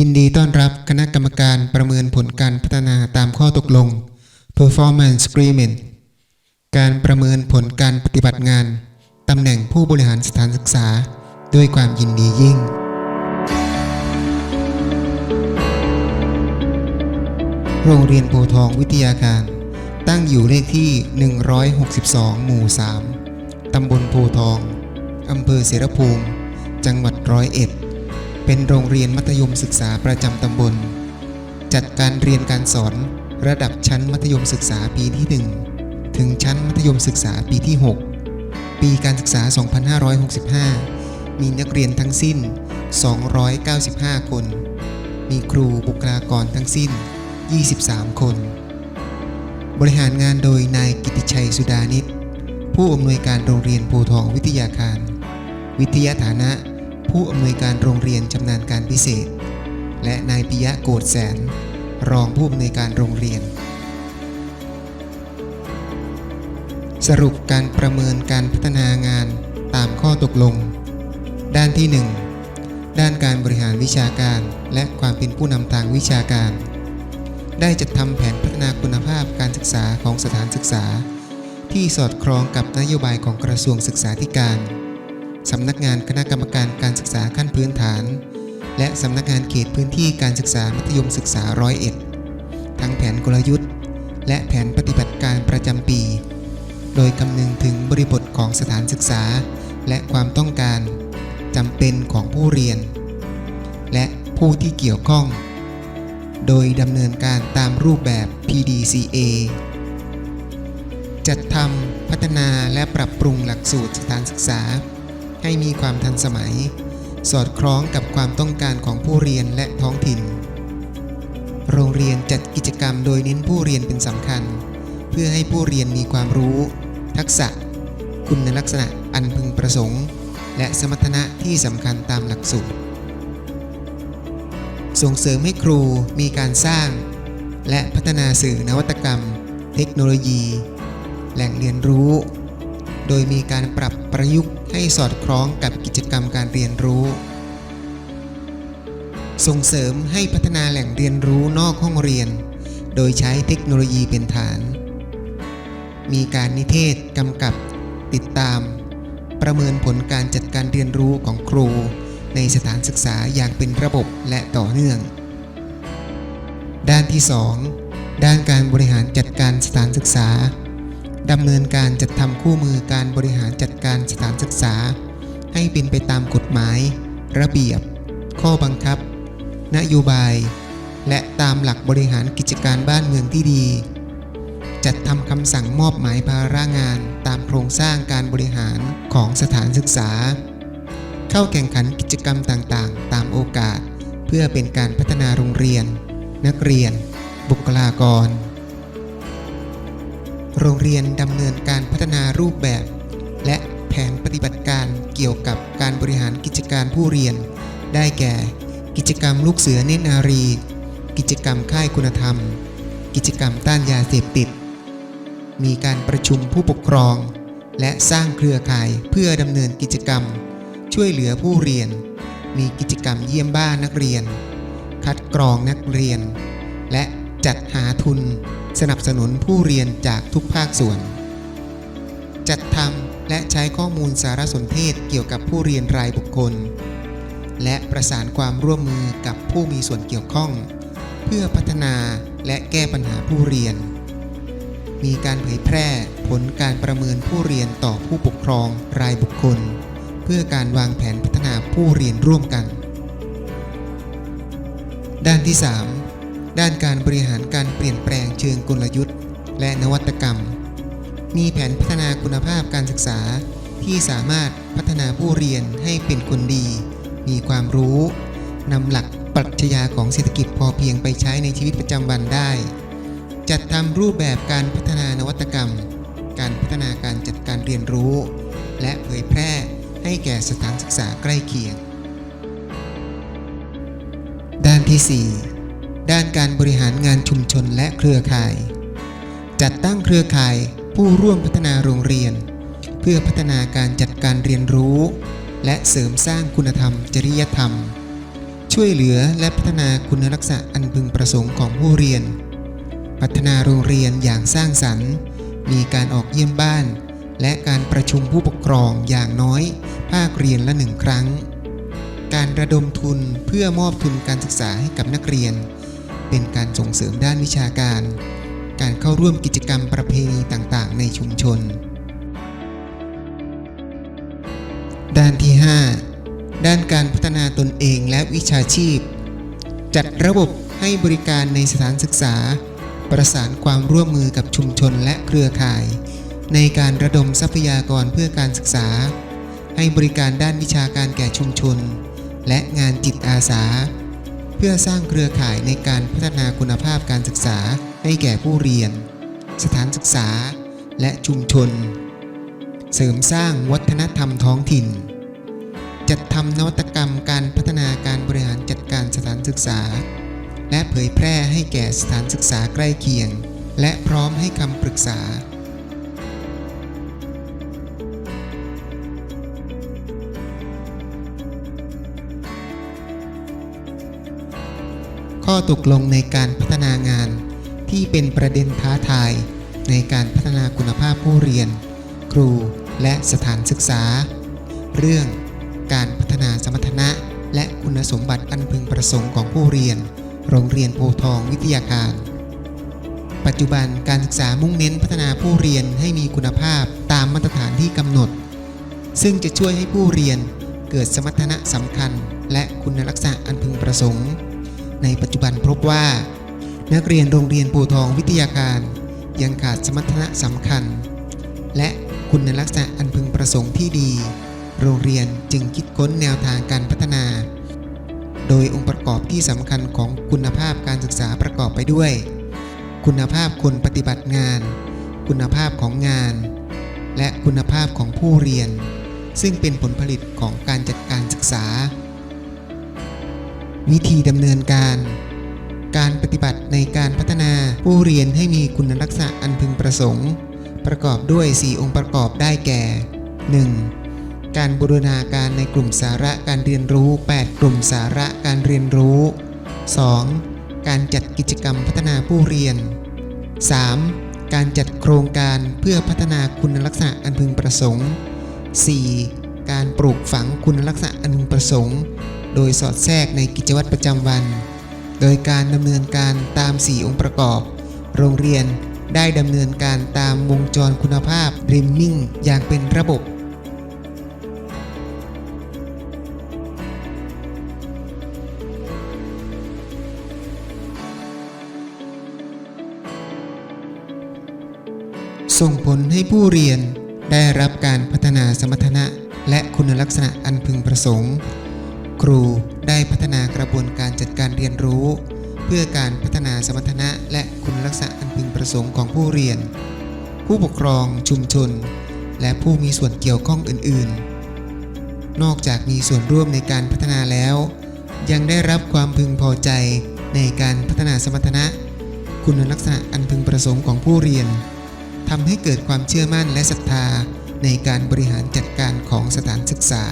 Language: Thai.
ยินดีต้อนรับคณะกรรมการประเมินผลการพัฒนาตามข้อตกลง Performance Agreement การประเมินผลการปฏิบัติงาน ตำแหน่งผู้บริหารสถานศึกษา ด้วยความยินดียิ่ง โรงเรียนโพทองวิทยาการ ตั้งอยู่เลขที่ 162 หมู่ 3 ตำบลโพทอง อำเภอเสรภูมิ จังหวัดร้อยเอ็ด เป็นโรงเรียนมัธยมศึกษาประจำตำบล จัดการเรียนการสอนระดับชั้นมัธยมศึกษาปีที่ 1 ถึงชั้นมัธยมศึกษาปีที่ 6 ปีการศึกษา 2565 มีนักเรียนทั้งสิ้น 295 คน มีครูบุคลากรทั้งสิ้น 23 คน บริหารงานโดยนายกิติชัยสุดานิตผู้อำนวยการโรงเรียนโพทองวิทยาคาร วิทยาฐานะ ผู้อำนวยการโรงเรียนชำนาญการพิเศษ และนายปิยะโกดแสน รองผู้อำนวยการโรงเรียน สรุปการประเมินการพัฒนางานตามข้อตกลง ด้านที่ 1 ด้านการบริหารวิชาการและความเป็นผู้นำทางวิชาการ ได้จัดทำแผนพัฒนาคุณภาพการศึกษาของสถานศึกษา ที่สอดคล้องกับนโยบายของกระทรวงศึกษาธิการสำนักงานคณะกรรมการการ พื้นฐาน และสำนักงานเขตพื้นที่การศึกษามัธยมศึกษาร้อยเอ็ดทั้งแผนกลยุทธ์ และแผนปฏิบัติการประจำปี โดยคำนึงถึงบริบทของสถานศึกษา และความต้องการจำเป็นของผู้เรียน และผู้ที่เกี่ยวข้อง โดยดำเนินการตามรูปแบบ PDCA จัดทำพัฒนาและปรับปรุงหลักสูตรสถานศึกษา ให้มีความทันสมัย สอดคล้องกับความต้องการของผู้เรียนและท้องถิ่น โรงเรียนจัดกิจกรรมโดยเน้นผู้เรียนเป็นสำคัญ เพื่อให้ผู้เรียนมีความรู้ ทักษะ คุณลักษณะอันพึงประสงค์ และสมรรถนะที่สำคัญตามหลักสูตร ส่งเสริมให้ครูมีการสร้าง และพัฒนาสื่อนวัตกรรม เทคโนโลยี แหล่งเรียนรู้ โดยมีการปรับประยุกต์ ให้สอดคล้องกับกิจกรรมการเรียนรู้ ส่งเสริมให้พัฒนาแหล่งเรียนรู้นอกห้องเรียน โดยใช้เทคโนโลยีเป็นฐาน มีการนิเทศกำกับ ติดตาม ประเมินผลการจัดการเรียนรู้ของครู ในสถานศึกษาอย่างเป็นระบบและต่อเนื่อง ด้านที่ 2 ด้านการบริหารจัดการสถานศึกษา ดำเนินการจัดทำคู่มือการบริหารจัดการสถานศึกษา ให้เป็นไปตามกฎหมาย ระเบียบ ข้อบังคับ นโยบาย และตามหลักบริหารกิจการบ้านเมืองที่ดี จัดทำคำสั่งมอบหมายภาระงานตามโครงสร้างการบริหารของสถานศึกษา เข้าแข่งขันกิจกรรมต่างๆ ตามโอกาส เพื่อเป็นการพัฒนาโรงเรียน นักเรียน บุคลากร โรงเรียนดำเนินการพัฒนารูปแบบ และแผนปฏิบัติการเกี่ยวกับการบริหารกิจการผู้เรียน ได้แก่ กิจกรรมลูกเสือเนตรนารี กิจกรรมค่ายคุณธรรม กิจกรรมต้านยาเสพติด มีการประชุมผู้ปกครอง และสร้างเครือข่ายเพื่อดำเนินกิจกรรม ช่วยเหลือผู้เรียน มีกิจกรรมเยี่ยมบ้านนักเรียน คัดกรองนักเรียน และ จัดหาทุนสนับสนุนผู้เรียนจากทุกภาคส่วน จัดทำและใช้ข้อมูลสารสนเทศเกี่ยวกับผู้เรียนรายบุคคล และประสานความร่วมมือกับผู้มีส่วนเกี่ยวข้อง เพื่อพัฒนาและแก้ปัญหาผู้เรียน มีการเผยแพร่ผลการประเมินผู้เรียนต่อผู้ปกครองรายบุคคล เพื่อการวางแผนพัฒนาผู้เรียนร่วมกัน ด้านที่ 3 ด้านการบริหารการเปลี่ยนแปลงเชิงกลยุทธ์ และนวัตกรรม มีแผนพัฒนาคุณภาพการศึกษาที่สามารถพัฒนาผู้เรียนให้เป็นคนดี มีความรู้นำหลักปรัชญาของเศรษฐกิจพอเพียงไปใช้ในชีวิตประจำวันได้ จัดทำรูปแบบการพัฒนานวัตกรรม การพัฒนาการจัดการเรียนรู้ และเผยแพร่ให้แก่สถานศึกษาใกล้เคียง ด้านที่ 4 ด้านการบริหารงานชุมชนและเครือข่าย จัดตั้งเครือข่ายผู้ร่วมพัฒนาโรงเรียน เพื่อพัฒนาการจัดการเรียนรู้ และเสริมสร้างคุณธรรม จริยธรรม ช่วยเหลือและพัฒนาคุณลักษณะอันพึงประสงค์ของผู้เรียน พัฒนาโรงเรียนอย่างสร้างสรรค์ มีการออกเยี่ยมบ้าน และการประชุมผู้ปกครองอย่างน้อย ภาคเรียนละหนึ่งครั้ง การระดมทุนเพื่อมอบทุนการศึกษาให้กับนักเรียน เป็นการส่งเสริมด้านวิชาการ การเข้าร่วมกิจกรรมประเพณีต่างๆ ในชุมชน ด้านที่ 5 ด้านการพัฒนาตนเองและวิชาชีพ จัดระบบให้บริการในสถานศึกษา ประสานความร่วมมือกับชุมชนและเครือข่าย ในการระดมทรัพยากรเพื่อการศึกษา ให้บริการด้านวิชาการแก่ชุมชน และงานจิตอาสา เพื่อสร้างเครือข่ายในการพัฒนาคุณภาพการศึกษาให้แก่ผู้เรียน สถานศึกษา และชุมชน เสริมสร้างวัฒนธรรมท้องถิ่น จัดทำนวัตกรรมการพัฒนาการบริหารจัดการสถานศึกษา และเผยแพร่ให้แก่สถานศึกษาใกล้เคียง และพร้อมให้คำปรึกษา ข้อตกลงในการพัฒนางาน ที่เป็นประเด็นท้าทาย ในการพัฒนาคุณภาพผู้เรียน ครูและสถานศึกษา เรื่องการพัฒนาสมรรถนะ และคุณสมบัติอันพึงประสงค์ของผู้เรียน โรงเรียนโพทองวิทยาคาร ปัจจุบันการศึกษามุ่งเน้นพัฒนาผู้เรียนให้มีคุณภาพตามมาตรฐานที่กำหนด ซึ่งจะช่วยให้ผู้เรียนเกิดสมรรถนะสำคัญ และคุณลักษณะอันพึงประสงค์ ในปัจจุบันพบว่า นักเรียนโรงเรียนปูทองวิทยาการยังขาดสมรรถนะสำคัญ และคุณลักษณะอันพึงประสงค์ที่ดี โรงเรียนจึงคิดค้นแนวทางการพัฒนา โดยองค์ประกอบที่สำคัญของคุณภาพการศึกษาประกอบไปด้วย คุณภาพคนปฏิบัติงาน คุณภาพของงาน และคุณภาพของผู้เรียน ซึ่งเป็นผลผลิตของการจัดการศึกษา วิธีดำเนินการ การปฏิบัติในการพัฒนาผู้เรียนให้มีคุณลักษณะอันพึงประสงค์ ประกอบด้วย 4 องค์ประกอบได้แก่ 1. การบูรณาการในกลุ่มสาระการเรียนรู้ 8 กลุ่มสาระการเรียนรู้ 2. การจัดกิจกรรมพัฒนาผู้เรียน 3. การจัดโครงการเพื่อพัฒนาคุณลักษณะอันพึงประสงค์ 4. การปลูกฝังคุณลักษณะอันพึงประสงค์ โดยสอดแทรกในกิจวัตรประจำวัน โดยการดำเนินการตาม 4 องค์ประกอบ โรงเรียนได้ดำเนินการตามวงจรคุณภาพริมมิ่งอย่างเป็นระบบส่งผลให้ผู้เรียนได้รับการพัฒนาสมรรถนะ และคุณลักษณะอันพึงประสงค์ ครูได้พัฒนากระบวนการจัดการเรียนรู้ เพื่อการพัฒนาสมรรถนะและคุณลักษณะอันพึงประสงค์ของผู้เรียน ผู้ปกครองชุมชน และผู้มีส่วนเกี่ยวข้องอื่น ๆ นอกจากมีส่วนร่วมในการพัฒนาแล้ว ยังได้รับความพึงพอใจในการพัฒนาสมรรถนะ คุณลักษณะอันพึงประสงค์ของผู้เรียนทำให้เกิดความเชื่อมั่นและศรัทธาในการบริหารจัดการของสถานศึกษา